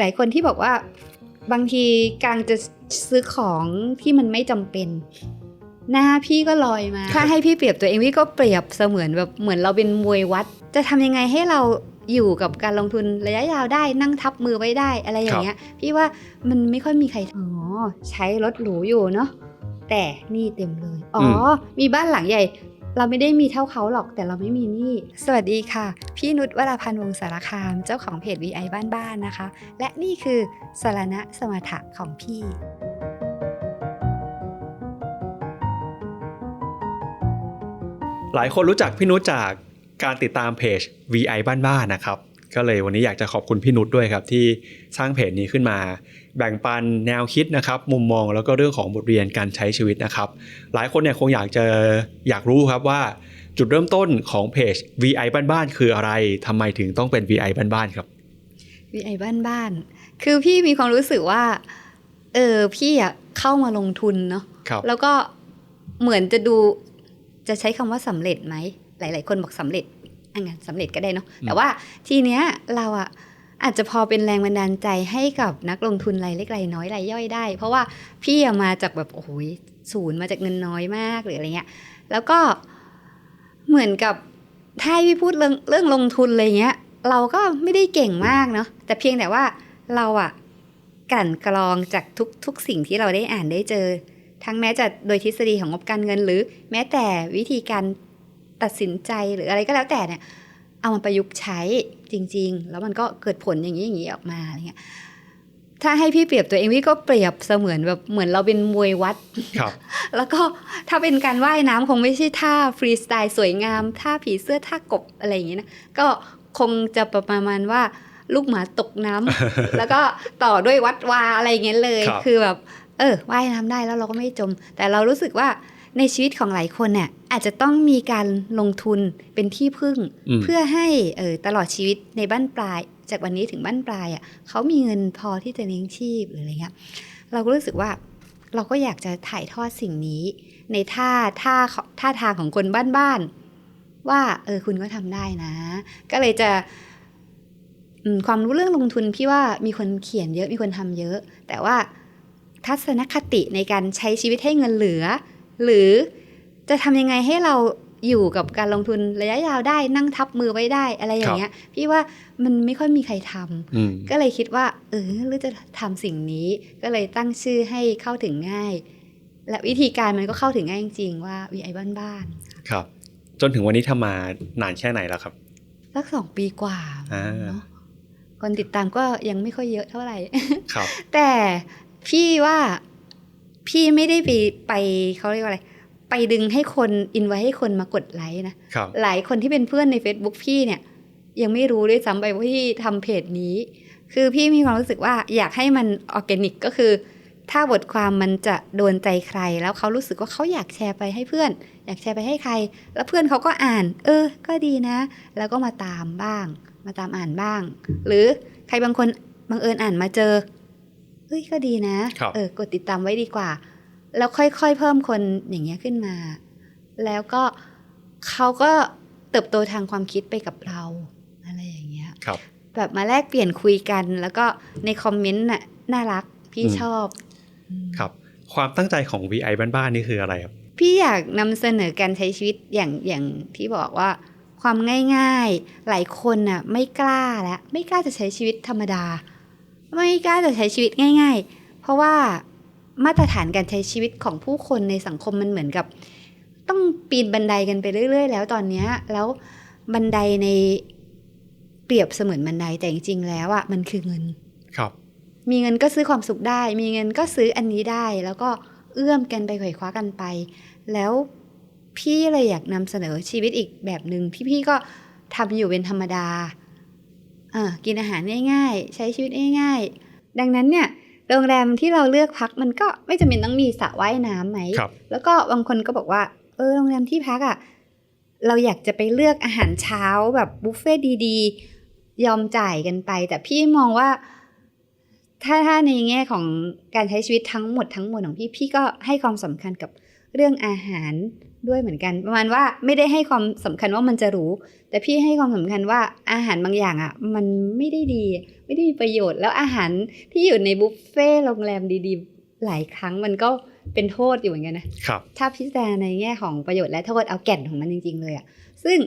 หลายคนที่บอกว่าบางทีการจะซื้อของที่มันไม่จำเป็น หน้าพี่ก็ลอยมา ถ้าให้พี่เปรียบตัวเองพี่ก็เปรียบเสมือนแบบเหมือนเราเป็นมวยวัด จะทำยังไงให้เราอยู่กับการลงทุนระยะยาวได้นั่งทับมือไว้ได้อะไรอย่างเงี้ย พี่ว่ามันไม่ค่อยมีใครอ๋อใช้รถหรูอยู่เนาะแต่หนี่เต็มเลย อ๋ออมีบ้านหลังใหญ่ เราไม่ได้มีเท่าเขาหรอกแต่เราไม่มีหนี้สวัสดีค่ะ พี่นุชวราพันธ์วงศ์สารคาม เจ้าของเพจ VI บ้านๆนะคะ และนี่คือสารณะสมถะของพี่หลายคนรู้จักพี่นุชจากการติดตามเพจ VI บ้านๆนะครับ ก็เลยวันนี้อยากจะขอบคุณพี่นุชด้วยครับ ที่สร้างเพจนี้ขึ้นมา แบ่งปันแนวคิดนะครับ มุมมองแล้วก็เรื่องของบทเรียนการใช้ชีวิตนะครับ หลายคนเนี่ยคงอยากจะอยากรู้ครับว่าจุดเริ่มต้นของเพจ VI บ้านๆคืออะไรทำไมถึงต้องเป็น VI บ้านๆครับ VI บ้านๆคือพี่มีความรู้สึกว่าเออพี่อะเข้ามาลงทุนเนาะครับแล้วก็เหมือนจะดูจะใช้คำว่าสำเร็จไหมหลาย ๆ คนบอกสำเร็จ อันงั้นสำเร็จก็ได้เนาะแต่ว่าทีเนี้ยเราอะอาจจะพอเป็นแรงบันดาลใจให้กับนักลงทุนรายเล็กรายน้อยรายย่อยได้ เพราะว่าพี่อะมาจากแบบโอ้โหศูนย์มาจากเงินน้อยมากหรืออะไรเงี้ย แล้วก็เหมือนกับถ้าให้พี่พูดเรื่องเรื่องลงทุนอะไรเงี้ย เราก็ไม่ได้เก่งมากเนาะแต่เพียงแต่ว่าเราอะกลั่นกรองจากทุกทุกสิ่งที่เราได้อ่านได้เจอ ทั้งแม้จะโดยทฤษฎีของงบการเงินหรือ แม้แต่วิธีการ ตัดสินใจหรืออะไรก็แล้วแต่เนี่ย เอามาประยุกต์ใช้จริง ๆ แล้วมันก็เกิดผลอย่างนี้อย่างนี้ออกมาอะไรเงี้ยถ้าให้พี่เปรียบตัวเองพี่ก็เปรียบเสมือนแบบเหมือนเราเป็นมวยวัดครับ แล้วก็ถ้าเป็นการว่ายน้ำคงไม่ใช่ท่าฟรีสไตล์สวยงามท่าผีเสื้อท่ากบอะไรอย่างเงี้ยนะก็คงจะประมาณว่าลูกหมาตกน้ำแล้วก็ต่อด้วยวัดวาอะไรอย่างเงี้ยเลยครับคือแบบ เออว่ายน้ำได้แล้วเราก็ไม่จม แต่เรารู้สึกว่า ในชีวิตของหลายคนเนี่ยอาจจะต้องมีการลงทุนเป็นที่พึ่งอืมเพื่อให้เออตลอดชีวิตในบ้านปลาย จากวันนี้ถึงบ้านปลายอะเขามีเงินพอที่จะเลี้ยงชีพหรืออะไรเงี้ยเราก็รู้สึกว่าเราก็อยากจะถ่ายทอดสิ่งนี้ ในท่าท่าท่าทางของคนบ้านๆว่าเออคุณก็ทำได้นะ ก็เลยจะอืมความรู้เรื่องลงทุนพี่ว่ามีคนเขียนเยอะมีคนทำเยอะ แต่ว่าทัศนคติในการใช้ชีวิตให้เงินเหลือ หรือจะทำยังไงให้เราอยู่กับการลงทุนระยะยาวได้นั่งทับมือไว้ได้อะไรอย่างเงี้ย พี่ว่ามันไม่ค่อยมีใครทำอืมก็เลยคิดว่า เออหรือจะทำสิ่งนี้ ก็เลยตั้งชื่อให้เข้าถึงง่าย และวิธีการมันก็เข้าถึงง่ายจริงๆว่า VI บ้านครับ จนถึงวันนี้ทำมานานแค่ไหนแล้วครับๆสักสองปีกว่าอ่าเนาะคนติดตามก็ยังไม่ค่อยเยอะเท่าไหร่ครับแต่พี่ว่า พี่ไม่ได้ไปไปเขาเรียกว่าอะไร ไปดึงให้คนอินไว้ให้คนมากดไลค์นะครับหลายคนที่เป็นเพื่อนใน Facebook พี่เนี่ย ยังไม่รู้ด้วยซ้ำไปว่าพี่ทำเพจนี้ คือพี่มีความรู้สึกว่าอยากให้มันออร์แกนิกก็คือ ถ้าบทความมันจะโดนใจใคร แล้วเขารู้สึกว่าเขาอยากแชร์ไปให้เพื่อน อยากแชร์ไปให้ใคร แล้วเพื่อนเขาก็อ่าน เออ ก็ดีนะ แล้วก็มาตามบ้าง มาตามอ่านบ้าง หรือใครบางคนบังเอิญอ่านมาเจอ เฮ้ยก็ดีนะครับเออกดติดตามไว้ดีกว่า แล้วค่อยๆเพิ่มคนอย่างเงี้ยขึ้นมา แล้วก็เขาก็เติบโตทางความคิดไปกับเราอะไรอย่างเงี้ยครับแบบมาแลกเปลี่ยนคุยกัน แล้วก็ในคอมเมนต์น่ะน่ารักพี่อืมชอบอืมครับ ความตั้งใจของ VI บ้านๆนี่คืออะไรครับ พี่อยากนำเสนอการใช้ชีวิตอย่างอย่างที่บอกว่าความง่ายๆ หลายคนน่ะไม่กล้าแล้วไม่กล้าจะใช้ชีวิตธรรมดา ไม่กล้าจะใช้ชีวิตง่าย ๆ เพราะว่ามาตรฐานการใช้ชีวิตของผู้คนในสังคมมันเหมือนกับ ต้องปีนบันไดกันไปเรื่อย ๆ แล้วตอนเนี้ยแล้วบันไดในเปรียบเสมือนบันไดแต่จริงๆแล้วอะมันคือเงินครับ มีเงินก็ซื้อความสุขได้ มีเงินก็ซื้ออันนี้ได้ แล้วก็เอื้อมกันไปไขว่คว้ากันไป แล้วพี่เลยอยากนำเสนอชีวิตอีกแบบหนึ่งที่พี่ก็ทำอยู่เป็นธรรมดาเออ กินอาหารง่ายๆ ใช้ชีวิตง่ายๆ ดังนั้นเนี่ยโรงแรมที่เราเลือกพักมันก็ไม่จำเป็นต้องมีสระว่ายน้ำไหมครับแล้วก็บางคนก็บอกว่า เออโรงแรมที่พักอะ่ะเราอยากจะไปเลือกอาหารเช้าแบบบุฟเฟ่ต์ดีๆ ยอมจ่ายกันไป แต่พี่มองว่า ถ้าถ้าในแง่ของการใช้ชีวิตทั้งหมดทั้งมวลของพี่ พี่ก็ให้ความสำคัญกับเรื่องอาหารด้วยเหมือนกัน ประมาณว่าไม่ได้ให้ความสำคัญว่ามันจะหรู้ แต่พี่ให้ความสำคัญว่าอาหารบางอย่างอะ มันไม่ได้ดี ไม่ได้มีประโยชน์แล้วอาหารที่อยู่ในบุฟเฟ่ต์โรงแรมดีๆ หลายครั้งมันก็เป็นโทษอยู่เหมือนกันนะครับถ้าพิจารณาในแง่ของประโยชน์และโทษเอาแก่นของมันจริง ๆ เลยอะซึ่ง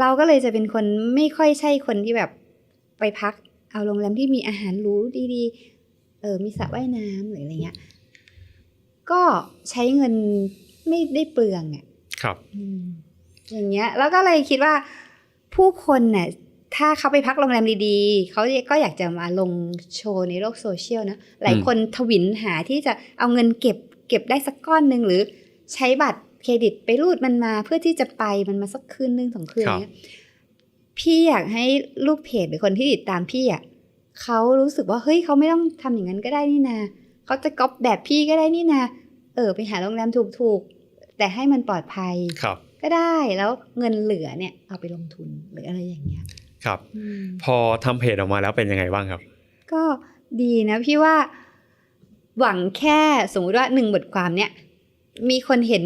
เราก็เลยจะเป็นคนไม่ค่อยใช่คนที่แบบไปพัก เอาโรงแรมที่มีอาหารหรูดีๆเออมีสระว่ายน้ำหรืออะไรเงี้ยก็ใช้เงิน ไม่ได้เปลืองอะครับอืมอย่างเงี้ย แล้วก็เลยคิดว่าผู้คนเนี่ยถ้าเขาไปพักโรงแรมดีๆ เขาก็อยากจะมาลงโชว์ในโลกโซเชียลนะ หลายคนทวินหาที่จะเอาเงินเก็บเก็บได้สักก้อนหนึ่งหรือใช้บัตรเครดิตไปรูดมันมาเพื่อที่จะไปมันมาสักคืนนึงสองคืนครับเนี้ยพี่อยากให้ลูกเพจหรือคนที่ติดตามพี่อะเขารู้สึกว่าเฮ้ยเขาไม่ต้องทำอย่างนั้นก็ได้นี่นาเขาจะก๊อปแบบพี่ก็ได้นี่นาเออไปหาโรงแรมถูกๆ แต่ให้มันปลอดภัยครับก็ได้แล้วเงินเหลือเนี่ยเอาไปลงทุนหรืออะไรอย่างเงี้ยครับอืมพอทำเพจออกมาแล้วเป็นยังไงบ้างครับ ก็ดีนะพี่ว่าหวังแค่สมมุติว่าหนึ่งบทความเนี่ย มีคนเห็น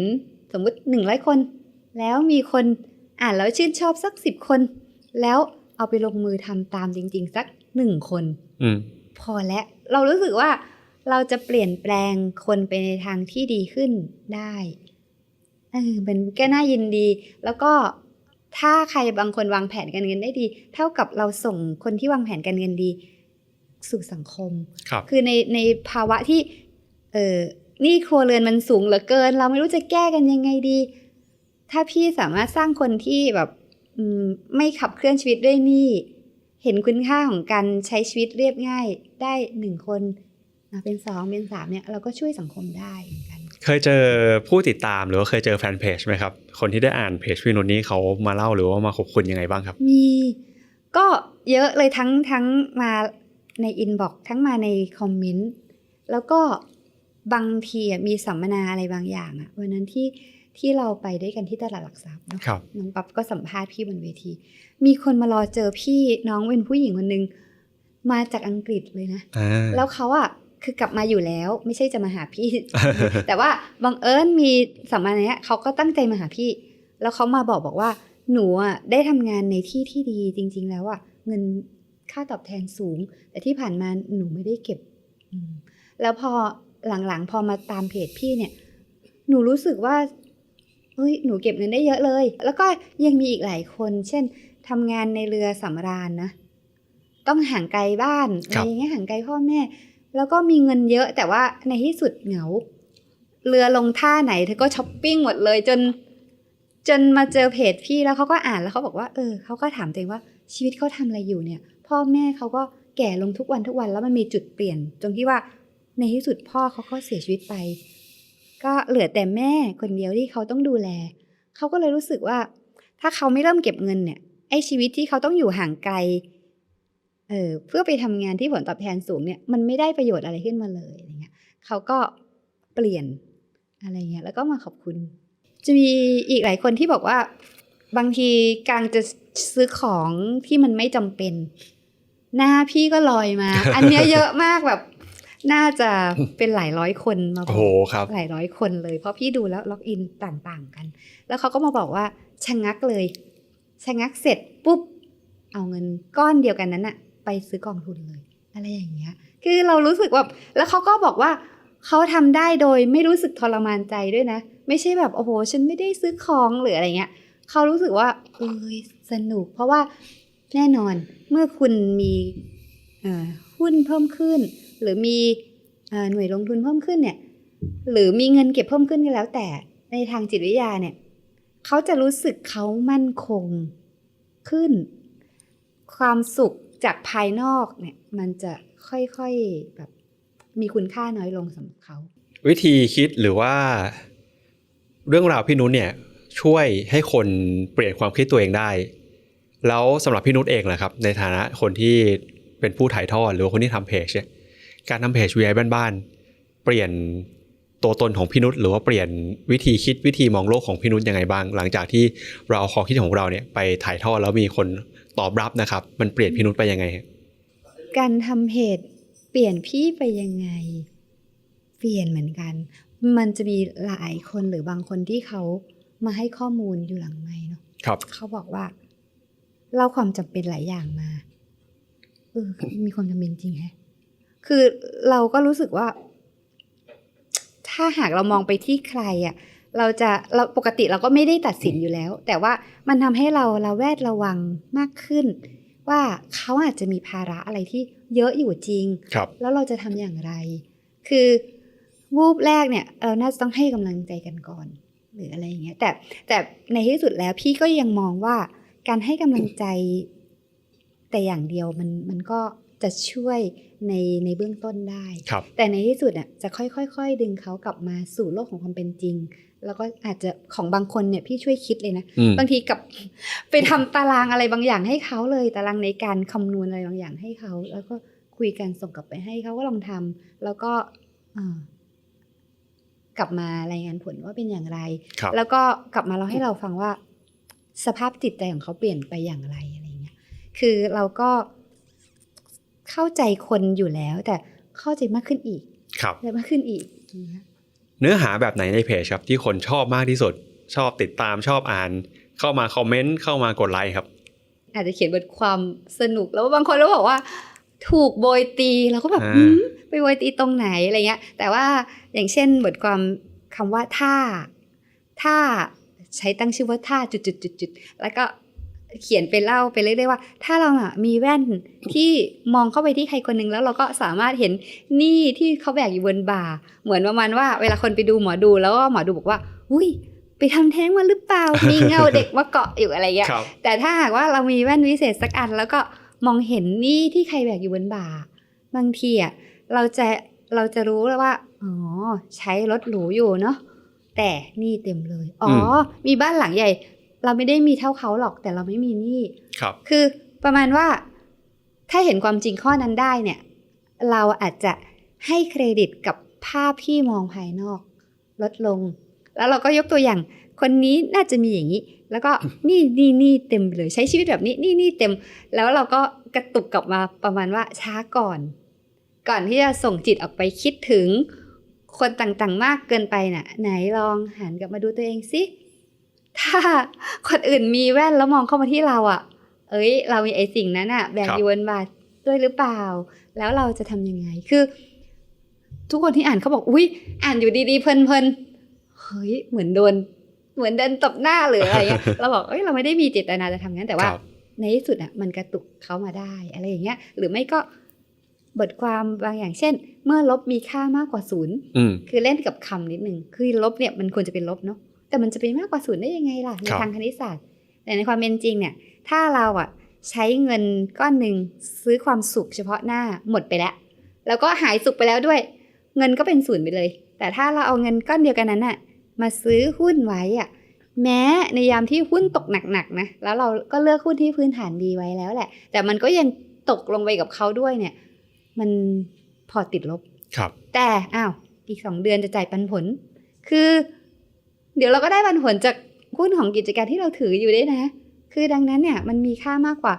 สมมุติหนึ่งร้อยคน แล้วมีคนอ่านแล้วชื่นชอบสักสิบคน แล้วเอาไปลงมือทำตามจริง ๆ สักหนึ่งคนอืมพอแล้วเรารู้สึกว่าเราจะเปลี่ยนแปลงคนไปในทางที่ดีขึ้นได้ เออมันก็น่ายินดี แล้วก็ถ้าใครบางคนวางแผนการเงินได้ดี เท่ากับเราส่งคนที่วางแผนการเงินดี สู่สังคมครับคือในในภาวะที่ เออหนี่ครัวเรือนมันสูงเหลือเกิน เราไม่รู้จะแก้กันยังไงดี ถ้าพี่สามารถสร้างคนที่แบบอืมไม่ขับเคลื่อนชีวิตด้วยหนี้เห็นคุณค่าของการใช้ชีวิตเรียบง่ายได้หนึ่งคนอะเป็นสองเป็นสามเนี่ยเราก็ช่วยสังคมได้ เหมือนกันเคยเจอผู้ติดตามหรือว่าเคยเจอแฟนเพจไหมครับ คนที่ได้อ่านเพจพี่นุชนี้เขามาเล่าหรือว่ามาขอบคุณยังไงบ้างครับ มีก็เยอะเลยทั้งทั้งมาในอินบ็อกทั้งมาในคอมเมนต์แล้วก็บางทีอะมีสัมมนาอะไรบางอย่างอะวันนั้นที่ที่เราไปด้วยกันที่ตลาดหลักทรัพย์เนาะครับน้องปั๊บก็สัมภาษณ์พี่บนเวที มีคนมารอเจอพี่น้องเป็นผู้หญิงคนหนึ่งมาจากอังกฤษเลยนะอ่าแล้วเขาอะ คือกลับมาอยู่แล้ว ไม่ใช่จะมาหาพี่ แต่ว่าบังเอิญมีสัมมนาเนี้ยเขาก็ตั้งใจมาหาพี่ แล้วเขามาบอกบอกว่า หนูอะได้ทำงานในที่ที่ดีจริง ๆ แล้วอะเงินค่าตอบแทนสูง แต่ที่ผ่านมาหนูไม่ได้เก็บอืมแล้วพอหลังๆ พอมาตามเพจพี่เนี่ย หนูรู้สึกว่าเฮ้ยหนูเก็บเงินได้เยอะเลย แล้วก็ยังมีอีกหลายคน เช่นทำงานในเรือสำราญนะ ต้องห่างไกลบ้านอะครัไรบอย่างเงี้ยห่างไกลพ่อแม่ แล้วก็มีเงินเยอะแต่ว่าในที่สุดเหงา เรือลงท่าไหนเธอก็ช้อปปิ้งหมดเลยจน จนมาเจอเพจพี่แล้วเขาก็อ่านแล้วเขาบอกว่าเออเขาก็ถามตัวเองว่าชีวิตเขาทำอะไรอยู่เนี่ย พ่อแม่เขาก็แก่ลงทุกวันทุกวันแล้วมันมีจุดเปลี่ยนตรงที่ว่าในที่สุดพ่อเขาก็เสียชีวิตไป ก็เหลือแต่แม่คนเดียวที่เขาต้องดูแล เขาก็เลยรู้สึกว่า ถ้าเขาไม่เริ่มเก็บเงินเนี่ยไอ้ชีวิตที่เขาต้องอยู่ห่างไกล เออเพื่อไปทำงานที่ผลตอบแทนสูงเนี่ยมันไม่ได้ประโยชน์อะไรขึ้นมาเลยอะไรเงี้ยเขาก็เปลี่ยนอะไรเงี้ยแล้วก็มาขอบคุณ จะมีอีกหลายคนที่บอกว่า บางทีการจะซื้อของที่มันไม่จำเป็น หน้าพี่ก็ลอยมา อันเนี้ยเยอะมากแบบน่าจะเป็นหลายร้อยคนมาบโอ้อกโหครับหลายร้อยคนเลย เพราะพี่ดูแล้วล็อกอินต่างๆกัน แล้วเขาก็มาบอกว่าชะงักเลยชะงักเสร็จปุ๊บเอาเงินก้อนเดียวกันนั้นอะ ไปซื้อกองทุนเลย อะไรอย่างเงี้ย คือเรารู้สึกว่าแล้วเขาก็บอกว่าเขาทำได้โดยไม่รู้สึกทรมานใจด้วยนะ ไม่ใช่แบบโอ้โหฉันไม่ได้ซื้อของหรืออะไรเงี้ยเขารู้สึกว่าเอ้ยสนุก เพราะว่าแน่นอนเมื่อคุณมีหุ้นเพิ่มขึ้น หรือมีอหน่วยลงทุนเพิ่มขึ้นเนี่ย หรือมีเงินเก็บเพิ่มขึ้นก็แล้ว แต่ในทางจิตวิทยาเนี่ยเขาจะรู้สึกเขามั่นคงขึ้น ความสุข จากภายนอกเนี่ยมันจะค่อยๆแบบมีคุณค่าน้อยลงสำหรับเขา วิธีคิดหรือว่า เรื่องราวพี่นุชเนี่ยช่วยให้คนเปลี่ยนความคิดตัวเองได้ แล้วสำหรับพี่นุชเองล่ะครับ ในฐานะคนที่เป็นผู้ถ่ายทอดหรือคนที่ทำเพจเนี่ยการทำเพจวีไอบ้านๆเปลี่ยนตัวตนของพี่นุชหรือว่าเปลี่ยนวิธีคิดวิธีมองโลกของพี่นุชยังไงบ้าง หลังจากที่เราเอาความคิดของเราเนี่ยไปถ่ายทอดแล้วมีคน ตอบรับนะครับ มันเปลี่ยนพี่นุชไปยังไงฮะการทำเพจเปลี่ยนพี่ไปยังไง เปลี่ยนเหมือนกัน มันจะมีหลายคนหรือบางคนที่เขามาให้ข้อมูลอยู่หลังไม่เนาะครับ เขาบอกว่าเล่าความจำเป็นหลายอย่างมาเออมีความจำเป็นจริงแฮะ คือเราก็รู้สึกว่า ถ้าหากเรามองไปที่ใครอะ เราจะเราปกติเราก็ไม่ได้ตัดสินอยู่แล้ว แต่ว่ามันทำให้เราเราแวดระวังมากขึ้น ว่าเขาอาจจะมีภาระอะไรที่เยอะอยู่จริงครับแล้วเราจะทำอย่างไร คือวูบแรกเนี่ย เราน่าจะต้องให้กำลังใจกันก่อน หรืออะไรอย่างเงี้ย แต่แต่ในที่สุดแล้วพี่ก็ยังมองว่าการให้กำลังใจ แต่อย่างเดียวมันมันก็จะช่วยในในเบื้องต้นได้ครับแต่ในที่สุดอะจะค่อยๆดึงเขากลับมาสู่โลกของความเป็นจริง แล้วก็อาจจะของบางคนเนี่ยพี่ช่วยคิดเลยนะอืมบางทีกับไปทำตารางอะไรบางอย่างให้เขาเลย ตารางในการคำนวณอะไรบางอย่างให้เขา แล้วก็คุยกันส่งกลับไปให้เขาก็ลองทำแล้วก็เอ่อกลับมารายงานผลว่าเป็นอย่างไรครับแล้วก็กลับมาเราให้เราฟังว่า สภาพจิตใจของเขาเปลี่ยนไปอย่างไรอะไรเงี้ย คือเราก็เข้าใจคนอยู่แล้ว แต่เข้าใจมากขึ้นอีก ครับและมากขึ้นอีกอย่างเงี้ย เนื้อหาแบบไหนในเพจครับที่คนชอบมากที่สุด ชอบติดตามชอบอ่าน เข้ามาคอมเมนต์เข้ามากดไลค์ครับ อาจจะเขียนบทความสนุกแล้วบางคนก็บอกว่า ถูกโบยตีเราก็แบบอ่าหืมไปโบยตีตรงไหนอะไรเงี้ย แต่ว่าอย่างเช่นบทความคำว่าท่าท่าใช้ตั้งชื่อว่าท่าจุดจุดจุดจุดแล้วก็ เขียนไปเล่าไปเรื่อยๆว่า ถ้าเราอะมีแว่นที่มองเข้าไปที่ใครคนหนึ่งแล้วเราก็สามารถเห็นนี่ที่เขาแบกอยู่บนบ่า เหมือนประมาณว่าเวลาคนไปดูหมอดูแล้วก็หมอดูบอกว่า อุ้ยไปทำแท้งมาหรือเปล่า มีเงาเด็กมาเกาะอยู่อะไรเงี้ยครับแต่ถ้าหากว่าเรามีแว่นวิเศษสักอัน แล้วก็มองเห็นนี่ที่ใครแบกอยู่บนบ่า บางทีอะเราจะเราจะรู้แล้วว่า อ๋อ ใช้รถหรูอยู่เนาะแต่หนี่เต็มเลย อ๋ออมมีบ้านหลังใหญ่ เราไม่ได้มีเท่าเขาหรอกแต่เราไม่มีหนี้ครับ คือประมาณว่า ถ้าเห็นความจริงข้อนั้นได้เนี่ย เราอาจจะให้เครดิตกับภาพที่มองภายนอก ลดลง แล้วเราก็ยกตัวอย่าง คนนี้น่าจะมีอย่างนี้ แล้วก็นี่นี่นี่เต็มเลยใช้ชีวิตแบบนี้นี่นี่เต็ม แล้วเราก็กระตุกกลับมาประมาณว่าช้าก่อน ก่อนที่จะส่งจิตออกไปคิดถึงคนต่างๆ มากเกินไปน่ะ ไหนลองหันกลับมาดูตัวเองสิ ถ้าคนอื่นมีแว่นแล้วมองเข้ามาที่เราอะ เอ้ย เรามีไอ้สิ่งนั้นอะแบกครับอยู่บนบาทด้วยหรือเปล่า แล้วเราจะทำยังไง คือ ทุกคนที่อ่านเขาบอกอุ้ยอ่านอยู่ดีๆเพลินๆเฮ้ยเหมือนโดน เหมือนเดินตบหน้าหรืออะไรเงี้ยเราบอกเอ้ยเราไม่ได้มีเจตนาจะทำงั้นแต่ว่าครับในที่สุดอะมันกระตุกเขามาได้ อะไรอย่างเงี้ย หรือไม่ก็บทความบางอย่างเช่น เมื่อลบมีค่ามากกว่าศูนย์อืมคือเล่นกับคำนิดนึงคือลบเนี่ยมันควรจะเป็นลบเนาะ แต่มันจะเป็นมากกว่าศูนย์ได้ยังไงล่ะในครับทางคณิตศาสตร์ แต่ในความเป็นจริงเนี่ย ถ้าเราอะใช้เงินก้อนหนึ่งซื้อความสุขเฉพาะหน้าหมดไปแล้ว แล้วก็หายสุขไปแล้วด้วย เงินก็เป็นศูนย์ไปเลย แต่ถ้าเราเอาเงินก้อนเดียวกันนั้นน่ะมาซื้อหุ้นไว้อะแม้ในยามที่หุ้นตกหนักๆนะแล้วเราก็เลือกหุ้นที่พื้นฐานดีไว้แล้วแหละ แต่มันก็ยังตกลงไปกับเขาด้วยเนี่ย มันพอติดลบครับ แต่อ้าวอีกสองเดือนจะจ่ายปันผล คือ เดี๋ยวเราก็ได้ปันผลจากหุ้นของกิจการที่เราถืออยู่ด้วยนะ คือดังนั้นเนี่ยมันมีค่ามากกว่า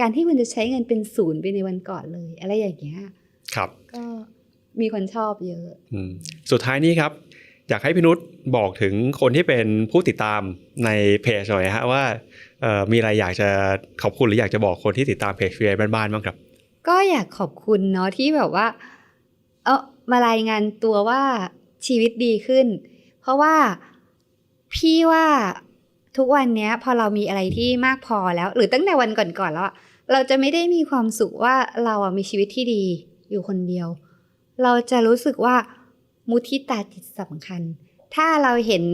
การที่คุณจะใช้เงินเป็นศูนย์ไปในวันก่อนเลย อะไรอย่างเงี้ยครับก็มีคนชอบเยอะอืมสุดท้ายนี้ครับ อยากให้พี่นุชบอกถึงคนที่เป็นผู้ติดตามในเพจหน่อยฮะว่าเอ่อมีอะไรอยากจะขอบคุณหรืออยากจะบอกคนที่ติดตามเพจ VI บ้านๆบ้างครับ ก็อยากขอบคุณเนาะที่แบบว่า เออมารายงานตัวว่าชีวิตดีขึ้น เพราะว่า พี่ว่าทุกวันเนี้ย พอเรามีอะไรที่มากพอแล้ว หรือตั้งแต่วันก่อนๆแล้วเราจะไม่ได้มีความสุขว่าเราอะมีชีวิตที่ดีอยู่คนเดียว เราจะรู้สึกว่ามุทิตาจิตสำคัญ ถ้าเราเห็น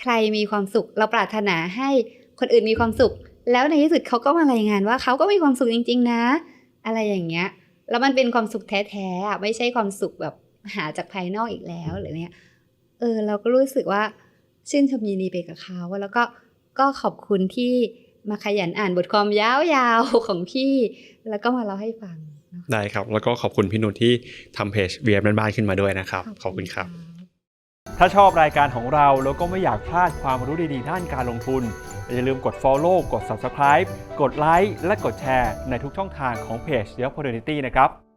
ใครมีความสุข เราปรารถนาให้คนอื่นมีความสุข แล้วในที่สุดเขาก็มารายงานว่าเขาก็มีความสุขจริง ๆ นะ อะไรอย่างเงี้ยแล้วมันเป็นความสุขแท้ๆอะไม่ใช่ความสุขแบบหาจากภายนอกอีกแล้วหรือเนี้ยเออ เราก็รู้สึกว่า ชื่นชมยินดีไปกับเขาแล้วก็ก็ขอบคุณที่มาขยันอ่านบทความยาวๆของพี่ แล้วก็มาเล่าให้ฟังเนาะได้ครับ แล้วก็ขอบคุณพี่นุชที่ทำเพจ VI บ้านๆขึ้นมาด้วยนะครับ ขอบคุณครับ ถ้าชอบรายการของเราแล้วก็ไม่อยากพลาดความรู้ดีๆ ด้านการลงทุน อย่าลืมกด Follow กด Subscribe กดไลค์และกดแชร์ในทุกช่องทางของเพจ The Opportunity นะครับ